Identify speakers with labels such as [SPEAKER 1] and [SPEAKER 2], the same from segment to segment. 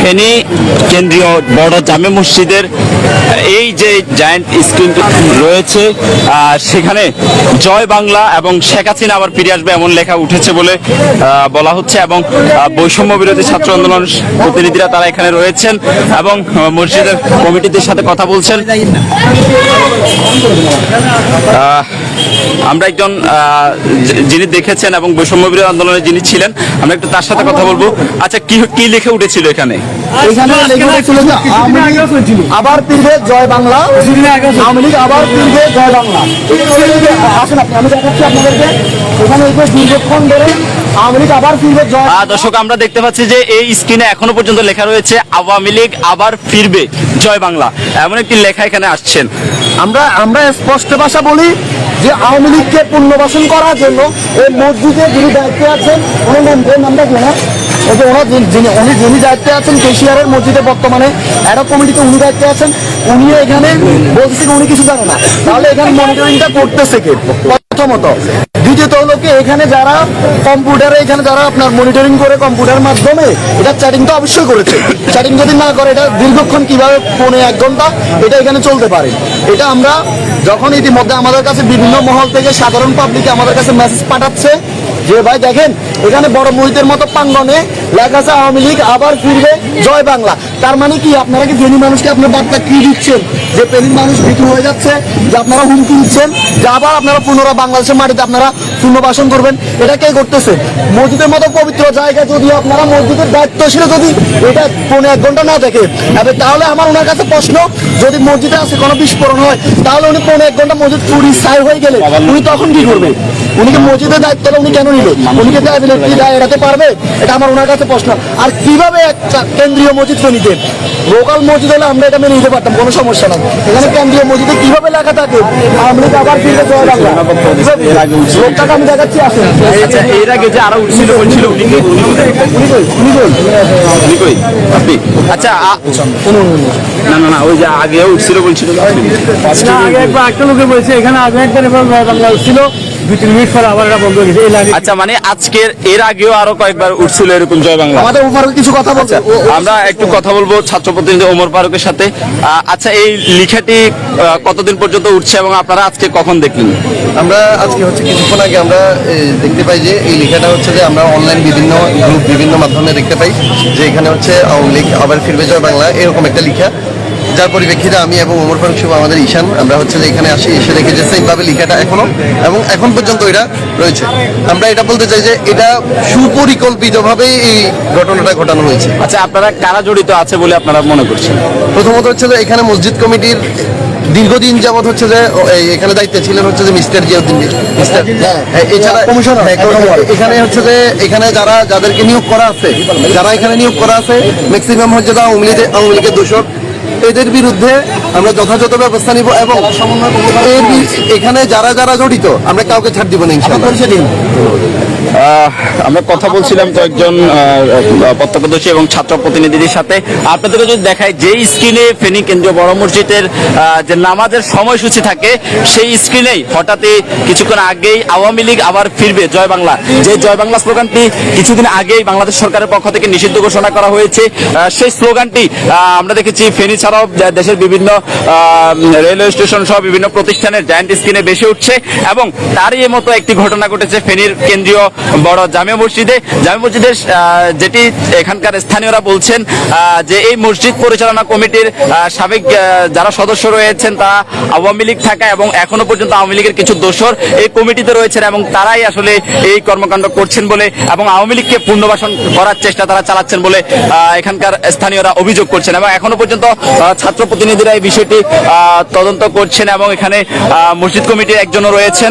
[SPEAKER 1] ফেনী কেন্দ্রীয় বড় জামে মসজিদের এই যে জায়ান্ট স্ক্রিন রয়েছে সেখানে জয় বাংলা এবং শেখ হাসিনা আবার ফিরে আসবে এমন লেখা উঠেছে বলে বলা হচ্ছে এবং বৈষম্য বিরোধী ছাত্র আন্দোলন প্রতিনিধিরা তারা এখানে রয়েছেন এবং মসজিদের কমিটিদের সাথে কথা বলছেন। আমরা একজন যিনি দেখেছেন এবং বৈষম্য বিরোধী আন্দোলনে যিনি ছিলেন আমরা একটু তার সাথে কথা বলব। আচ্ছা কি কি লিখে উঠেছিল এখানে?
[SPEAKER 2] এখানে লেগে উঠেছিল যে আবার ফিরবে জয় বাংলা আওয়ামী লীগ আবার ফিরবে জয় বাংলা। আসুন আপনি আমি দেখাচ্ছি আপনাদেরকে। এখানে দীর্ঘক্ষণ ধরে আওয়ামী লীগ আবার ফিরবে জয়
[SPEAKER 1] আহ, দর্শক আমরা দেখতে পাচ্ছি যে এই স্ক্রিনে এখনও পর্যন্ত লেখা রয়েছে আওয়ামী লীগ আবার ফিরবে জয় বাংলা। এমন একটি লেখা এখানে আসছেন।
[SPEAKER 2] আমরা আমরা স্পষ্ট ভাষা বলি যে আওয়ামী লীগকে পুনর্বাসন করার জন্য এই মসজিদে যিনি দায়িত্বে আছেন, ওনার নাম নামটা কি না ওই যে ওনার যিনি- উনি যিনি দায়িত্বে আছেন কেশিয়ারের মসজিদে বর্তমানে অ্যাডপ কমিটিতে উনি দায়িত্বে আছেন। উনি এখানে বলতেছে উনি কিছু জানে না। তাহলে এখানে মনিটরিংটা করতেছে কে? প্রথমত। দ্বিতীয়ত হলো কি, এখানে যারা কম্পিউটারে এখানে যারা আপনার মনিটরিং করে কম্পিউটার মাধ্যমে, এটা চ্যাটিং তো অবশ্যই করেছে। চ্যাটিং যদি না করে, এটা দীর্ঘক্ষণ কীভাবে ফোনে এক ঘণ্টা, এটা এখানে চলতে পারে। এটা আমরা যখন ইতিমধ্যে আমাদের কাছে বিভিন্ন মহল থেকে সাধারণ পাবলিক আমাদের কাছে মেসেজ পাঠাচ্ছে, যে ভাই দেখেন, এখানে বড় মুহিতের মতো প্রাঙ্গনে লেখা আছে আওয়ামী লীগ আবার ফিরবে জয় বাংলা। তার মানে কি, আপনারা কি ফেনী মানুষকে আপনার বার্তা কি দিচ্ছেন, যে ফেনীর মানুষ ভীতু হয়ে যাচ্ছে, যে আপনারা হুমকি দিচ্ছেন, যে আবার আপনারা পুনরায় বাংলাদেশের মাটিতে আপনারা পুনর্বাসন করবেন, এটা কে করতেছে? মসজিদের মতো পবিত্র জায়গা যদি আপনারা মসজিদের দায়িত্বশীল যদি এটা পৌনে এক ঘণ্টা না দেখে এবার তাহলে আমার ওনার কাছে প্রশ্ন, যদি মসজিদে আসে কোনো বিস্ফোরণ হয়, তাহলে উনি পৌনে এক ঘণ্টা মসজিদ পুরি সাই হয়ে গেলে উনি তখন কি করবে? উনি কি মসজিদের দায়িত্বটা উনি কেন নিল উনি কি দায়িত্ব দায় এড়াতে পারবে? এটা আমার ওনার কাছে প্রশ্ন। আর কীভাবে একটা কেন্দ্রীয় মসজিদ নিতেন লোকাল মসজিদ হলে আমরা এটা মেনে নিতে পারতাম। কোনো সমস্যা নাই। এখানে কেন্দ্রীয় মসজিদে কীভাবে লেখা থাকে? আবার ফিরে বাংলা লোকটাকে আমি দেখাচ্ছি আসেন।
[SPEAKER 1] আচ্ছা এর আগে যে আরও উঠছিল বলছিল উনি
[SPEAKER 2] কই? উনি কই?
[SPEAKER 1] আপনি? আচ্ছা না না না ওই যে আগে উঠছিল বলছিল।
[SPEAKER 3] না, আগে একবার একটা লোকে বলেছে এখানে আগে একবার এবার বাংলা ছিল দুই তিন মিনিট পরে আবার এটা বন্ধ হয়ে গেছে। এই লাগে
[SPEAKER 1] আচ্ছা মানে আজকের এর আগেও আরও কয়েকবার উঠছিল এরকম জয় বাংলা।
[SPEAKER 2] আমাদের উপর কিছু কথা বলছে ও-
[SPEAKER 1] আমরা একটু কথা বলব ছাত্র প্রতিনিধি ওমর ফারুকের সাথে। আচ্ছা এই লেখাটি আহ, কতদিন পর্যন্ত উঠছে এবং আপনারা আজকে কখন দেখলেন?
[SPEAKER 4] আমরা আজকে হচ্ছে কিছুক্ষণ আগে আমরা দেখতে পাই যে এই লেখাটা হচ্ছে যে আমরা অনলাইন বিভিন্ন গ্রুপ বিভিন্ন মাধ্যমে দেখতে পাই যে এখানে হচ্ছে আবার ফিরবে জয় বাংলা এরকম একটা লেখা। যার পরিপ্রেক্ষিতে আমি এবং ওমর ফারুক শুভ আমাদের ঈশান আমরা হচ্ছে যে এখানে আসি এসে দেখি যে সেইভাবে লেখাটা এখনও এবং এখন পর্যন্ত এটা রয়েছে আমরা এটা বলতে চাই যে এটা সুপরিকল্পিতভাবে এই ঘটনাটা ঘটানো হয়েছে
[SPEAKER 1] আচ্ছা আপনারা কারা জড়িত আছে বলে আপনারা মনে করছেন
[SPEAKER 4] প্রথমত হচ্ছে যে এখানে মসজিদ কমিটির দীর্ঘদিন যাবত হচ্ছে যে এখানে দায়িত্বে ছিলেন হচ্ছে যে মিস্টার জিয়াউদ্দিন মিস্টার হ্যাঁ, এছাড়া। হ্যাঁ। এখানে হচ্ছে যে এখানে যারা যাদেরকে নিয়োগ করা আছে যারা এখানে নিয়োগ করা আছে ম্যাক্সিমাম হচ্ছে আওয়ামী লীগের আওয়ামী লীগের দোষক এদের বিরুদ্ধে আমরা যথাযথ ব্যবস্থা নিব এবং এখানে যারা যারা জড়িত আমরা কাউকে ছাড় দিব না ইনশাআল্লাহ।
[SPEAKER 1] আহ, আমরা কথা বলছিলাম কয়েকজন প্রত্যক্ষদর্শী এবং ছাত্র প্রতিনিধিদের সাথে। আপনাদেরকে যদি দেখায় যে স্ক্রিনে ফেনী কেন্দ্রীয় বড় মসজিদের যে নামাজের সময়সূচি থাকে, সেই স্ক্রিনেই হঠাৎই কিছুক্ষণ আগেই আওয়ামী লীগ আবার ফিরবে জয় বাংলা। যে জয় বাংলা স্লোগানটি কিছুদিন আগেই বাংলাদেশ সরকারের পক্ষ থেকে নিষিদ্ধ ঘোষণা করা হয়েছে সেই স্লোগানটি আমরা দেখেছি ফেনী ছাড়াও দেশের বিভিন্ন রেলওয়ে স্টেশন সহ বিভিন্ন প্রতিষ্ঠানের জায়ান্ট স্ক্রিনে বেশি উঠছে এবং তারই মতো একটি ঘটনা ঘটেছে ফেনীর কেন্দ্রীয় বড় জামে মসজিদে। জামে মসজিদের যেটি এখানকার স্থানীয়রা বলছেন যে এই মসজিদ পরিচালনা কমিটির সাবেক যারা সদস্য রয়েছেন, তারা আওয়ামী লীগ থাকা এবং এখনও পর্যন্ত আওয়ামী লীগের কিছু দোষর এই কমিটিতে রয়েছেন এবং তারাই আসলে এই কর্মকাণ্ড করছেন বলে এবং আওয়ামী লীগকে পুনর্বাসন করার চেষ্টা তারা চালাচ্ছেন বলে এখানকার স্থানীয়রা অভিযোগ করছেন এবং এখনও পর্যন্ত ছাত্র প্রতিনিধিরা এই বিষয়টি তদন্ত করছেন এবং এখানে মসজিদ কমিটির একজনও রয়েছেন।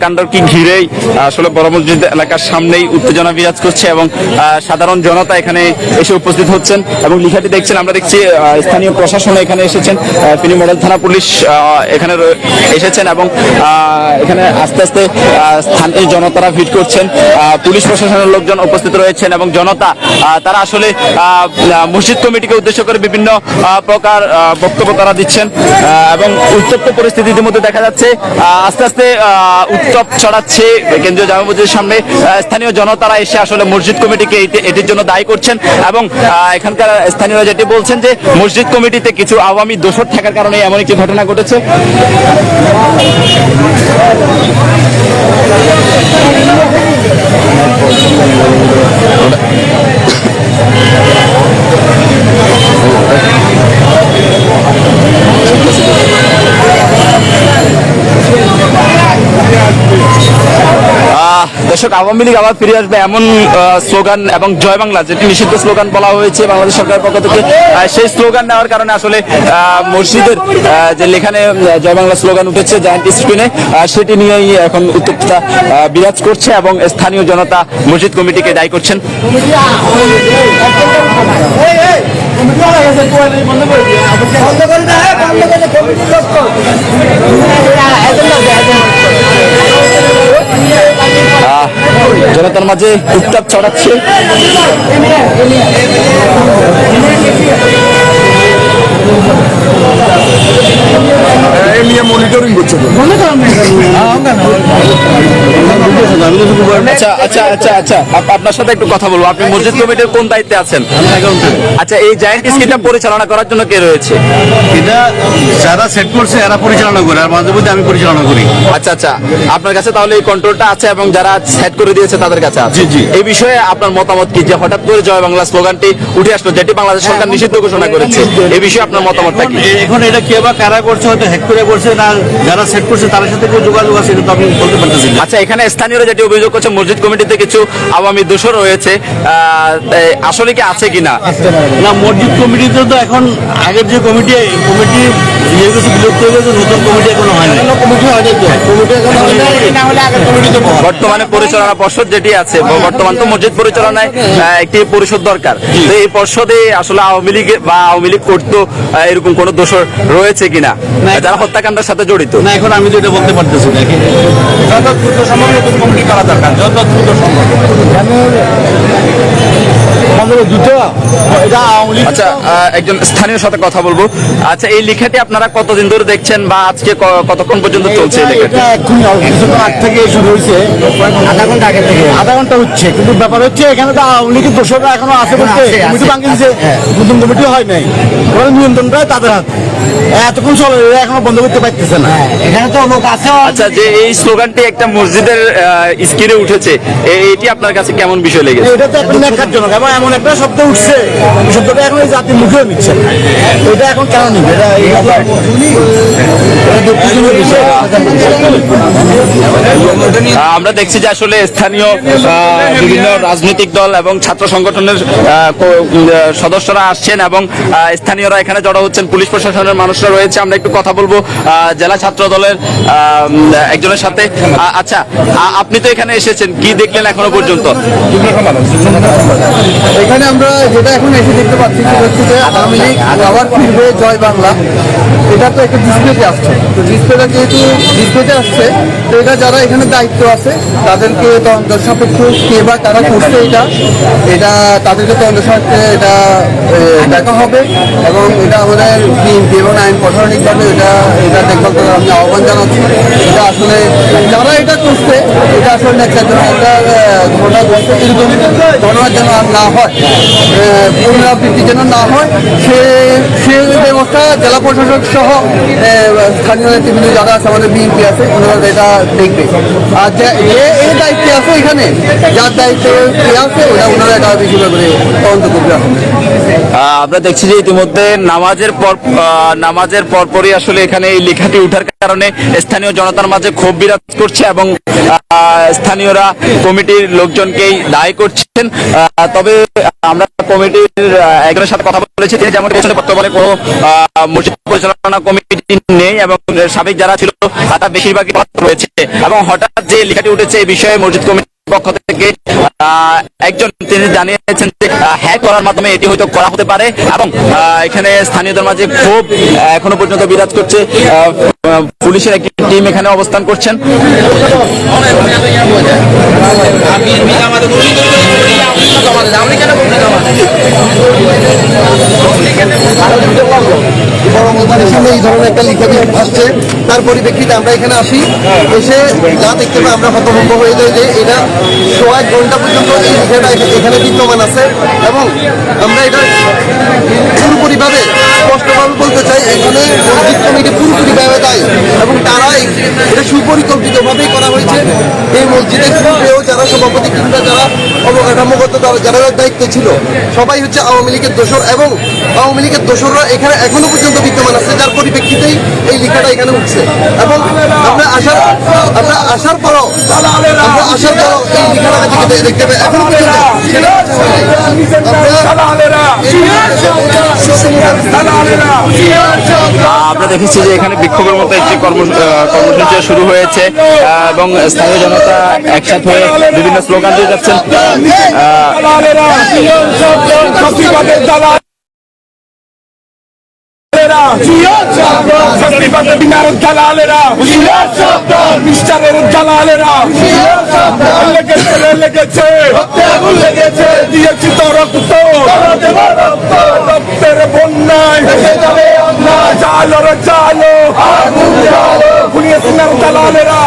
[SPEAKER 1] কাণ্ডকে ঘিরেই আসলে বড় মসজিদ এলাকার সামনেই উত্তেজনা বিরাজ করছে এবং সাধারণ জনতা এখানে এসে উপস্থিত হচ্ছেন এবং লিখাটি দেখছেন, আমরা দেখছি স্থানীয় প্রশাসন এখানে এসেছেন ফেনী মডেল থানা পুলিশ এখানে এসেছেন এবং এখানে আস্তে আস্তে স্থানীয় জনতারা ভিড় করছেন পুলিশ প্রশাসনের লোকজন উপস্থিত রয়েছেন এবং জনতা তারা আসলে মসজিদ কমিটিকে উদ্দেশ্য করে বিভিন্ন প্রকার বক্তব্য তারা দিচ্ছেন এবং উত্তপ্ত পরিস্থিতি ইতিমধ্যে দেখা যাচ্ছে আস্তে আস্তে উত্তপ ছড়াচ্ছে। কেন্দ্রীয় জামা মসজিদের সামনে স্থানীয় জনতারা এসে আসলে মসজিদ কমিটিকে এটি- এটির জন্য দায়ী করছেন এবং এখানকার স্থানীয়রা যেটি বলছেন যে, মসজিদ কমিটিতে কিছু আওয়ামী দোষর থাকার কারণে এমন একটি ঘটনা ঘটেছে। দর্শক, আওয়ামী লীগ আবার ফিরে আসবে এমন স্লোগান এবং জয় বাংলা, যেটি নিষিদ্ধ স্লোগান বলা হয়েছে বাংলাদেশ সরকারের পক্ষ থেকে। সেই স্লোগান নেওয়ার কারণে আসলে মসজিদের যে লেখানে জয় বাংলা স্লোগান উঠেছে, জায়ান্ট স্ক্রিনে সেটি নিয়েই এখন উত্তপ্ততা বিরাজ করছে এবং স্থানীয় জনতা মসজিদ কমিটিকে দায়ী করছেন। জনতার মাঝে উত্তাপ ছড়াচ্ছে।
[SPEAKER 2] মনিটরিং করছে
[SPEAKER 1] আচ্ছা আচ্ছা আচ্ছা আচ্ছা। আপনার সাথে একটু কথা বলব। আপনি মসজিদ কমিটির কোন দায়িত্বে আছেন? আচ্ছা এই জায়ান্ট পরিচালনা করার জন্য কে রয়েছে?
[SPEAKER 3] এটা যারা সেট করছে এরা পরিচালনা করে আর মাঝে মধ্যে আমি পরিচালনা করি।
[SPEAKER 1] আচ্ছা আচ্ছা। আপনার কাছে তাহলে এই কন্ট্রোলটা আছে এবং যারা সেট করে দিয়েছে তাদের কাছে আছে।
[SPEAKER 3] জি, জি।
[SPEAKER 1] এই বিষয়ে আপনার মতামত কি? যে হঠাৎ করে জয় বাংলা স্লোগানটি উঠে আসলো যেটি বাংলাদেশ সরকার নিষিদ্ধ ঘোষণা করেছে। এই বিষয়ে আপনার মতামতটা কি?
[SPEAKER 3] এখন এটা কে বা কারা করছে হয়তো হ্যাক করে করছে না যারা সেট করছে তাদের সাথে কেউ যোগাযোগ আছে এটা তো আমি বলতে পারতেছি না।
[SPEAKER 1] আচ্ছা এখানে স্থানীয়রা যেটি অভিযোগ করছে মসজিদ কমিটিতে কিছু আওয়ামী দোষর রয়েছে। আসলে কি আছে কিনা?
[SPEAKER 3] না। মসজিদ কমিটিতে তো এখন আগের যে কমিটি কমিটি কিছু বিলুপ্ত হয়ে গেছে নতুন কমিটি এখনও
[SPEAKER 2] কমিটি কমিটি এখন নাই না হলে আগের কমিটিতে
[SPEAKER 1] বর্তমানে পরিচালনা পর্ষদ যেটি আছে বর্তমান তো মসজিদ পরিচালনায় একটি পরিষদ দরকার। তো এই পর্ষদে আসলে আওয়ামী লীগ বা আওয়ামী লীগ করতো এরকম কোন দোষর রয়েছে কিনা? যারা হত্যাকাণ্ডের সাথে জড়িত।
[SPEAKER 3] না এখন আমি যেটা বলতে পারতেছি না
[SPEAKER 2] যত দ্রুত সম্ভব নতুন কমিটি করা দরকার? যত দ্রুত সম্ভব।
[SPEAKER 1] আচ্ছা একজন স্থানীয় সাথে কথা বলব। আচ্ছা এই লেখাটি আপনারা কতদিন ধরে দেখছেন বা আজকে কতক্ষণ পর্যন্ত চলছে
[SPEAKER 2] আগ থেকে শুরু হয়েছে। আধা ঘণ্টা আগে থেকে। আধা ঘণ্টা হচ্ছে কিন্তু ব্যাপার হচ্ছে এখানে তো আওয়ামী লীগের দোষরা এখনও আছে বলতে কমিটি ভাঙে দিছে নতুন কমিটি হয় নাই। ওরা নিয়ন্ত্রণটা তাদের হাতে। এতক্ষণ চলে এখনও বন্ধ করতে পারতেছে না। এখানে তো লোক আছে
[SPEAKER 1] আচ্ছা যে এই স্লোগানটি একটা মসজিদের স্ক্রিনে উঠেছে এ- এটি আপনার কাছে কেমন বিষয় লেগেছে?
[SPEAKER 2] এটা তো একটা ন্যাকারজনক এবং এমন একটা শব্দ উঠছে। শব্দটা এখন এই জাতির মুখেও নিচ্ছে এটা এখন কেন নিবে? এটা
[SPEAKER 1] আমরা দেখছি যে আসলে স্থানীয় বিভিন্ন রাজনৈতিক দল এবং ছাত্র সংগঠনের সদস্যরা আসছেন এবং স্থানীয়রা এখানে জড়ো হচ্ছেন। পুলিশ প্রশাসনের মানুষরা রয়েছে। আমরা একটু কথা বলব জেলা ছাত্র দলের একজনের সাথে। আচ্ছা আপনি তো এখানে এসেছেন। কি দেখলেন এখনও পর্যন্ত?
[SPEAKER 4] এখানে আমরা যেটা এখন এসে দেখতে পাচ্ছি সেটা হচ্ছে যে আওয়ামী লীগ আবার ফিরবে জয় বাংলা। এটা তো একটা ডিসপ্লেতে আসছে। তো ডিসপ্লেটা যেহেতু ডিসপ্লেতে আসছে, তো এটা যারা এখানে দায়িত্ব আছে, তাদেরকে তদন্ত সাপেক্ষ কে বা কারা করছে এটা এটা তাদেরকে তদন্ত সাপেক্ষে এটা দেখা হবে। এবং এটা আমাদের বিএনপি এবং আইন প্রশাসনিকভাবে এটা এটা দেখভাল করার আমি আহ্বান জানাচ্ছি। এটা আসলে যারা এটা করছে, এটা আসলে একটা ঘটনা ঘটছে এরকম ঘটনা যেন আর না হয় পুনরাবৃত্তি যেন না হয়, সে সে ব্যবস্থা জেলা প্রশাসক সহ স্থানীয় নেতৃবৃন্দ যারা আছে, আমাদের বিএনপি আছে, ওনারা এটা দেখবে। আর যে এই দায়িত্বে আছে এখানে, যার দায়িত্বে আছে ওটা ওনারা এটা বেশি করে তদন্ত করবে।
[SPEAKER 1] আমরা দেখছি যে ইতিমধ্যে নামাজের পর নামাজের পরপরই আসলে এখানে এই লেখাটি উঠার কারণে স্থানীয় জনতার মাঝে ক্ষোভ বিরাজ করছে এবং স্থানীয়রা কমিটির লোকজনকেই দায়ী করছেন। তবে তবে আমরা কমিটির একজনের সাথে কথা বলেছি। তিনি যেমন বর্তমানে কোনো মসজিদ পরিচালনা কমিটি নেই এবং সাবেক যারা ছিল, তারা বেশিরভাগই রয়েছে। এবং হঠাৎ যে লেখাটি উঠেছে, এই বিষয়ে মসজিদ কমিটির পক্ষ থেকে একজন তিনি জানিয়েছেন যে হ্যাক করার মাধ্যমে এটি হয়তো করা হতে পারে এবং এখানে স্থানীয়দের মাঝে খুব এখনও পর্যন্ত বিরাজ করছে পুলিশের একটি টিম এখানে অবস্থান করছেন
[SPEAKER 4] আসছে তার পরিপ্রেক্ষিতে আমরা এখানে আসি এসে যা দেখতে পাই আমরা হতভম্ব হয়ে যাই যে এটা সোয়া ঘণ্টা পর্যন্ত এই লিখাটা এখানে বিদ্যমান আছে এবং আমরা এটা পুরোপুরিভাবে স্পষ্টভাবে বলতে চাই এখানে মসজিদ কমিটি পুরোপুরিভাবে দায়ী এবং তারাই এটা সুপরিকল্পিতভাবেই করা হয়েছে এই মসজিদের পূর্বেও যারা সভাপতি কিংবা যারা অবকাঠামোগত যারা- দায়িত্বে ছিল সবাই হচ্ছে আওয়ামী লীগের দোষর এবং আওয়ামী লীগের দোষররা এখানে এখনও পর্যন্ত বিদ্যমান আছে যার পরিপ্রেক্ষিতেই এই লেখাটা এখানে উঠছে। এবং আমরা আসার আমরা আসার পরও আমরা আসার পরও এই লেখাটা দেখতে দেখতে পাই এখনও পর্যন্ত আমরা
[SPEAKER 1] আমরা দেখেছি যে এখানে বিক্ষোভের মতো একটি কর্ম কর্মসূচি শুরু হয়েছে এবং স্থানীয় জনতা একসাথে হয়ে বিভিন্ন স্লোগান দিয়ে যাচ্ছেন।
[SPEAKER 5] দিয়েছি রক্ত বন্যায় చాలు రజాలు పుణ్యస్మరణ తలాలురా?